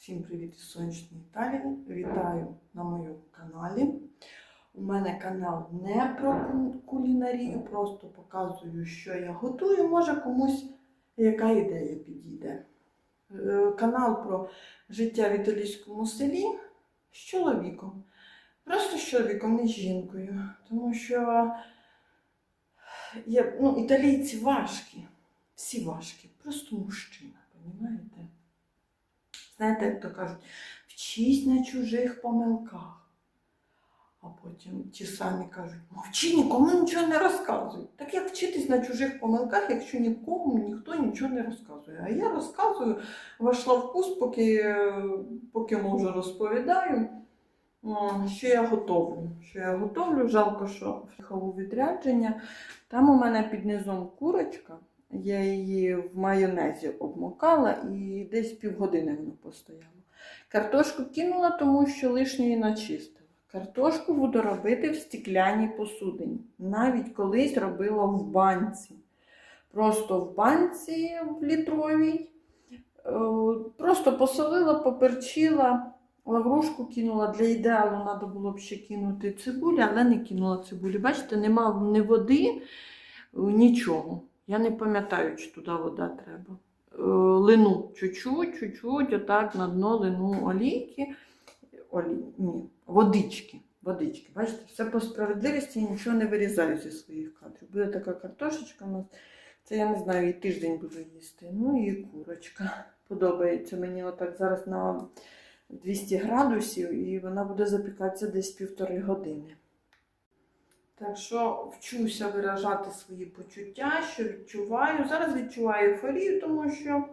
Всім привіт із сонячної Італії. Вітаю на моєму каналі. У мене канал не про ку- кулінарію, просто показую, що я готую. Може комусь яка ідея підійде. Е, Канал про життя в італійському селі з чоловіком. Просто з чоловіком, не з жінкою. Тому що є, ну, італійці важкі, всі важкі, просто мужчина, розумієте? Знаєте, як то кажуть, вчись на чужих помилках. А потім ті самі кажуть, мовчи, нікому нічого не розказуй. Так як вчитись на чужих помилках, якщо нікому ніхто нічого не розказує. А я розказую, вошла в вкус, поки, поки можу розповідаю, що я готовлю. Що я готовлю, жалко, що приїхав у відрядження. Там у мене під низом курочка. Я її в майонезі обмокала і десь півгодини воно постояло. Картошку кинула, тому що лишньої начистила. Картошку буду робити в стекляній посудині. Навіть колись робила в банці. Просто в банці в літровій. Е, Просто посолила, поперчила, лаврушку кинула. Для ідеалу треба було б ще кинути цибулю, але не кинула цибулі. Бачите, нема ні води, нічого. Я не пам'ятаю, чи туди вода треба. Е, Лину чуть-чуть, чуть-чуть, отак на дно лину олійки. Олі... Ні, водички. Водички. Бачите, все по справедливості, я нічого не вирізаю зі своїх кадрів. Буде така картошечка у нас. Це я не знаю, і тиждень буду їсти. Ну і курочка. Подобається мені отак зараз на 200 градусів, і вона буде запікатися десь півтори години. Так що вчуся виражати свої почуття, що відчуваю. Зараз відчуваю ейфорію, тому що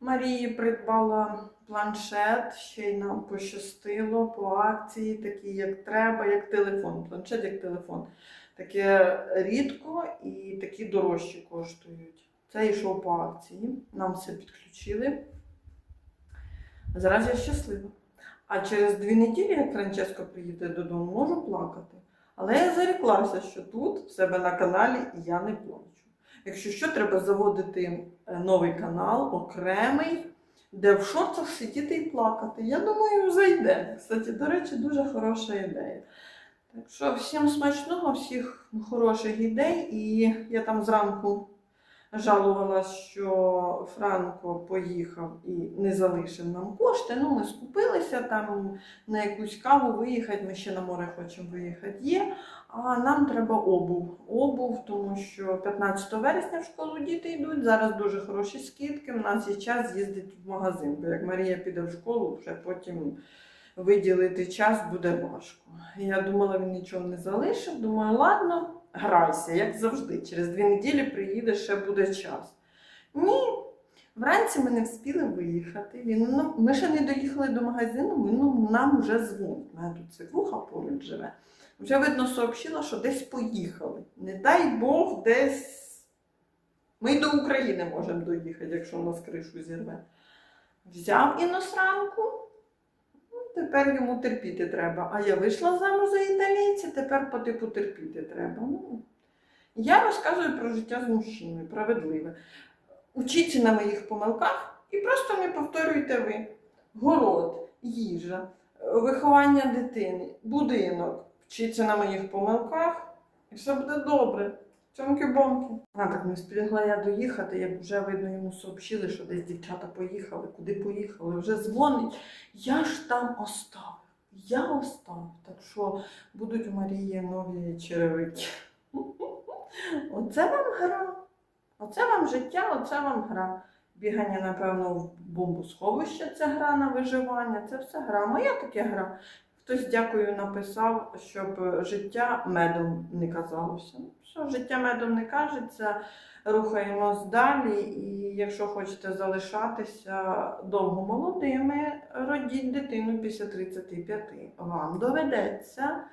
Марії придбала планшет, ще й нам пощастило по акції, такі як треба, як телефон. Планшет як телефон. Таке рідко і такі дорожчі коштують. Це йшов по акції. Нам все підключили. Зараз я щаслива. А через дві неділі, як Франческо приїде додому, можу плакати. Але я зареклася, що тут, в себе на каналі, я не плачу. Якщо що, треба заводити е, новий канал, окремий, де в шортах сидіти і плакати. Я думаю, зайде. Кстати, до речі, дуже хороша ідея. Так що всім смачного, всіх хороших ідей. І я там зранку жалувалась, що Франко поїхав і не залишив нам кошти. Ну, ми скупилися там на якусь каву виїхати, ми ще на море хочемо виїхати. Є. А нам треба обув. Обув, тому що 15 вересня в школу діти йдуть. Зараз дуже хороші скидки. У нас є час з'їздити в магазин. Бо як Марія піде в школу, вже потім виділити час буде важко. Я думала, він нічого не залишив. Думаю, ладно, грайся, як завжди. Через дві неділі приїде, ще буде час. Ні. Вранці ми не встигли виїхати. Він, ну, ми ще не доїхали до магазину, він ну, нам вже дзвонить. У мене тут свекруха поруч живе. Вже видно сообщила, що десь поїхали. Не дай Бог, десь. Ми й до України можемо доїхати, якщо у нас кришу зірве. Взяв іностранку, ну, тепер йому терпіти треба. А я вийшла замуж за італійця, тепер по типу терпіти треба. Ну, я розказую про життя з мужчиною, правдиве. Учіться на моїх помилках і просто не повторюйте ви. Город, їжа, виховання дитини, будинок. Вчіться на моїх помилках, і все буде добре. Цьомки-бомки. А так не встигла я доїхати, як вже видно йому сообщили, що десь дівчата поїхали, куди поїхали, вже дзвонить. Я ж там оставив. Я оставив. Так що будуть у Марії нові черевики. Оце вам гра. Оце вам життя, оце вам гра. Бігання, напевно, в бомбосховище це гра на виживання, це все гра. Моя таке гра. Хтось дякую написав, щоб життя медом не казалося. Що життя медом не кажеться, рухаємось далі. І якщо хочете залишатися довго молодими, родіть дитину після 35. Вам доведеться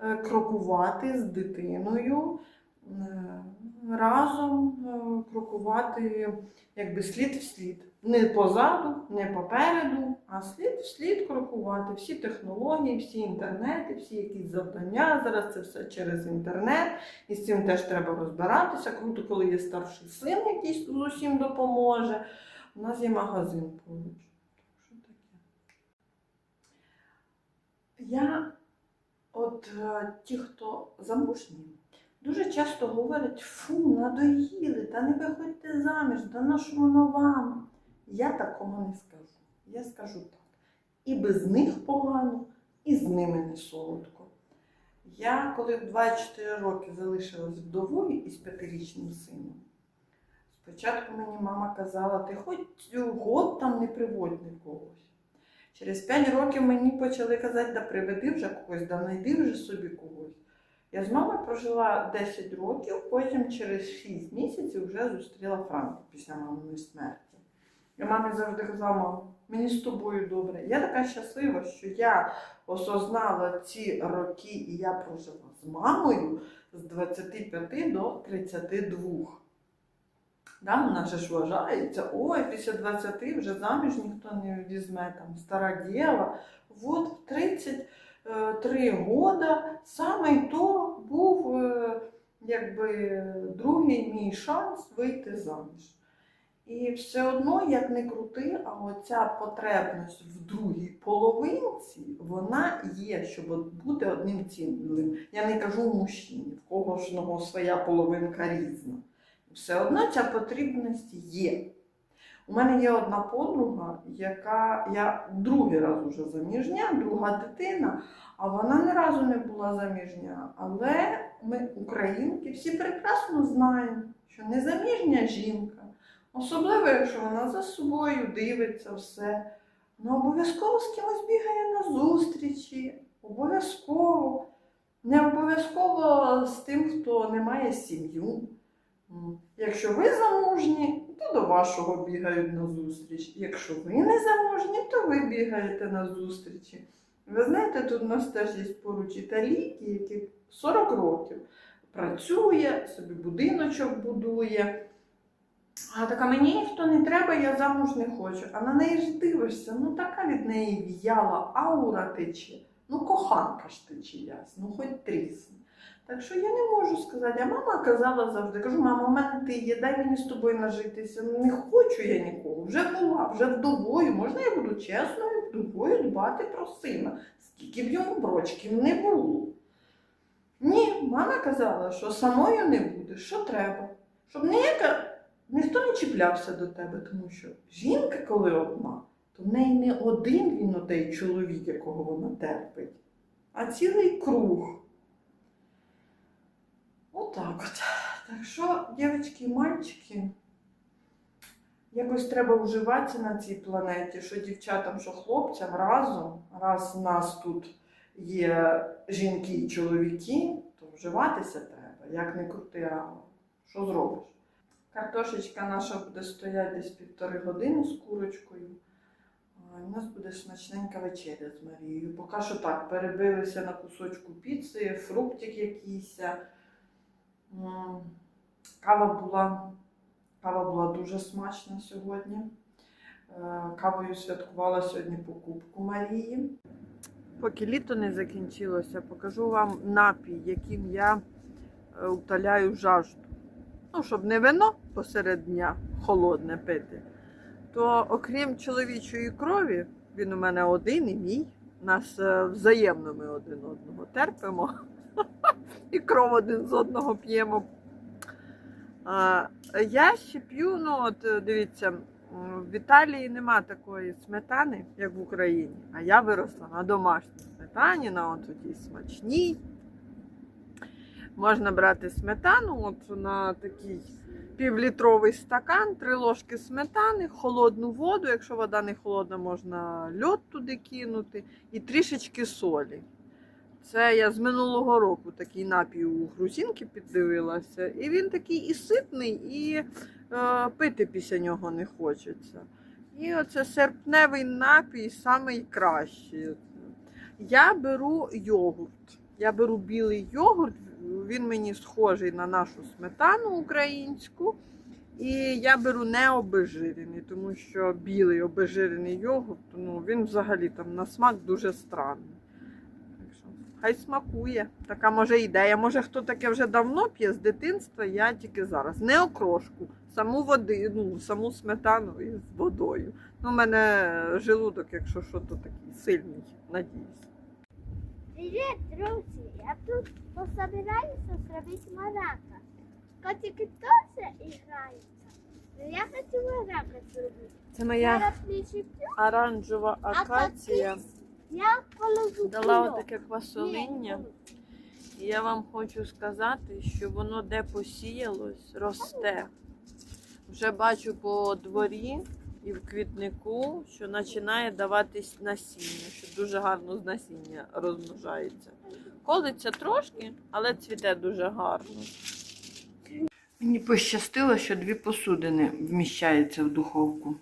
е, крокувати з дитиною. е, Разом е, крокувати якби слід в слід. Не позаду, не попереду, а слід слід крокувати. Всі технології, всі інтернети, всі якісь завдання. Зараз це все через інтернет, і з цим теж треба розбиратися. Круто, коли є старший син, який з усім допоможе. У нас є магазин поруч. Що таке. Я, от е, ті, хто замужні, дуже часто говорять: фу, надоїли, та не виходьте заміж, та на що воно вам. Я такого не скажу. Я скажу так. І без них погано, і з ними не солодко. Я, коли в 24 роки залишилась вдовою із п'ятирічним сином, спочатку мені мама казала, ти хоч год там не приводь нікогось. Через 5 років мені почали казати, да приведи вже когось, да знайди вже собі когось. Я з мамою прожила 10 років, потім через 6 місяців вже зустріла Франка після маминої смерті. Я мамі завжди казала, мам, мені з тобою добре. Я така щаслива, що я осознала ці роки, і я прожила з мамою з 25 до 32. Да, вона ж вважається, ой, після 20 вже заміж ніхто не візьме, там стара діва. От в 33 года саме то був е, якби другий мій шанс вийти заміж. І все одно, як не крути, а оця потребність в другій половинці, вона є, щоб бути одним цілим. Я не кажу мужчині, в кожного своя половинка різна. Все одно ця потрібність є. У мене є одна подруга, яка я другий раз уже заміжня, друга дитина, а вона ні разу не була заміжня. Але ми, українки, всі прекрасно знаємо, що незаміжня жінка. Особливо, якщо вона за собою дивиться все. Ну, обов'язково з кимось бігає на зустрічі. Обов'язково. Не обов'язково з тим, хто не має сім'ю. Якщо ви замужні, то до вашого бігають на зустріч. Якщо ви не замужні, то ви бігаєте на зустрічі. Ви знаєте, тут у нас теж є поруч італійки, які 40 років працює, собі будиночок будує. А така мені ніхто не треба, я замуж не хочу. А на неї ж дивишся, ну така від неї в'яла аура тече. Ну, коханка ж ти чиясь, ну хоч трісне. Так що я не можу сказати. А мама казала завжди, кажу, мама, у мене ти є, дай мені з тобою нажитися. Ну, Не хочу я нікого. Вже була, вже вдовою. Можна я буду чесною вдовою дбати про сина, скільки б йому брочків не було. Ні, мама казала, що самою не буде, що треба. Щоб ніяка чіплявся до тебе, тому що жінка, коли одна, то в неї не один він отей чоловік, якого вона терпить, а цілий круг. Отак от. Так що, дівчатки і мальчики, якось треба вживатися на цій планеті, що дівчатам, що хлопцям разом, раз в нас тут є жінки і чоловіки, то вживатися треба, як не крути, а що зробиш? Картошечка наша буде стояти десь півтори години з курочкою. У нас буде смачненька вечеря з Марією. Поки що так, перебилися на кусочку піци, фруктик якийсь. Кава була, кава була дуже смачна сьогодні. Кавою святкувала сьогодні покупку Марії. Поки літо не закінчилося, покажу вам напій, яким я е, утоляю жажду. Ну, щоб не вино посеред дня холодне пити, то окрім чоловічої крові, він у мене один і мій. Нас е, взаємно ми один одного терпимо і кров один з одного п'ємо. Я ще п'ю, ну от е, дивіться, в Італії нема такої сметани, як в Україні. А я виросла на домашній сметані, на от тій смачній. Можна брати сметану, от на такий півлітровий стакан, три ложки сметани, холодну воду. Якщо вода не холодна, можна льод туди кинути і трішечки солі. Це я з минулого року такий напій у грузинки піддивилася. І він такий і ситний, і е, пити після нього не хочеться. І оце серпневий напій найкращий. Я беру йогурт. Я беру білий йогурт, він мені схожий на нашу сметану українську. І я беру не обезжирений, тому що білий обезжирений йогурт, ну він взагалі там на смак дуже странний. Так що хай смакує. Така може ідея. Може хто таке вже давно п'є з дитинства, я тільки зараз. Не окрошку, саму води, ну, саму сметану із водою. Ну, у мене желудок, якщо що, то такий сильний, надіюсь. Привіт, друзі! Я тут пособираюся зробити марака. Котики теж граються. Ну, Я хочу марака зробити. Це моя оранжева акація. я положу Дала отаке квасолиння. І я вам хочу сказати, що воно де посіялось, росте. Вже бачу по дворі і в квітнику, що починає даватись насіння, що дуже гарно з насіння розмножається. Колиться трошки, але цвіте дуже гарно. Мені пощастило, що дві посудини вміщаються в духовку.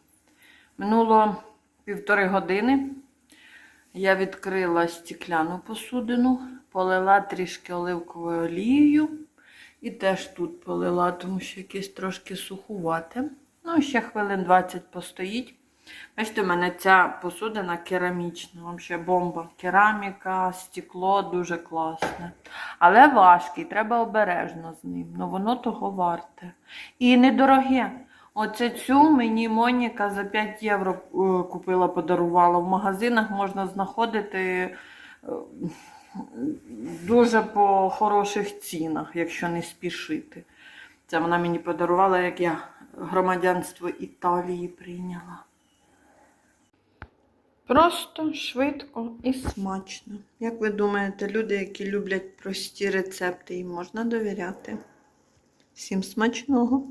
Минуло півтори години. Я відкрила стікляну посудину, полила трішки оливковою олією і теж тут полила, тому що якесь трошки сухувате. Ну, ще хвилин 20 постоїть. Бачите, у мене ця посудина керамічна, взагалі бомба. Кераміка, стекло дуже класне. Але важкий, треба обережно з ним. Ну воно того варте. І недороге. Оце цю мені Моніка за 5 євро е, купила, подарувала. В магазинах можна знаходити е, дуже по хороших цінах, якщо не спішити. Це вона мені подарувала, як я громадянство Італії прийняла. Просто швидко і смачно. Як ви думаєте, люди, які люблять прості рецепти, їм можна довіряти? Всім смачного!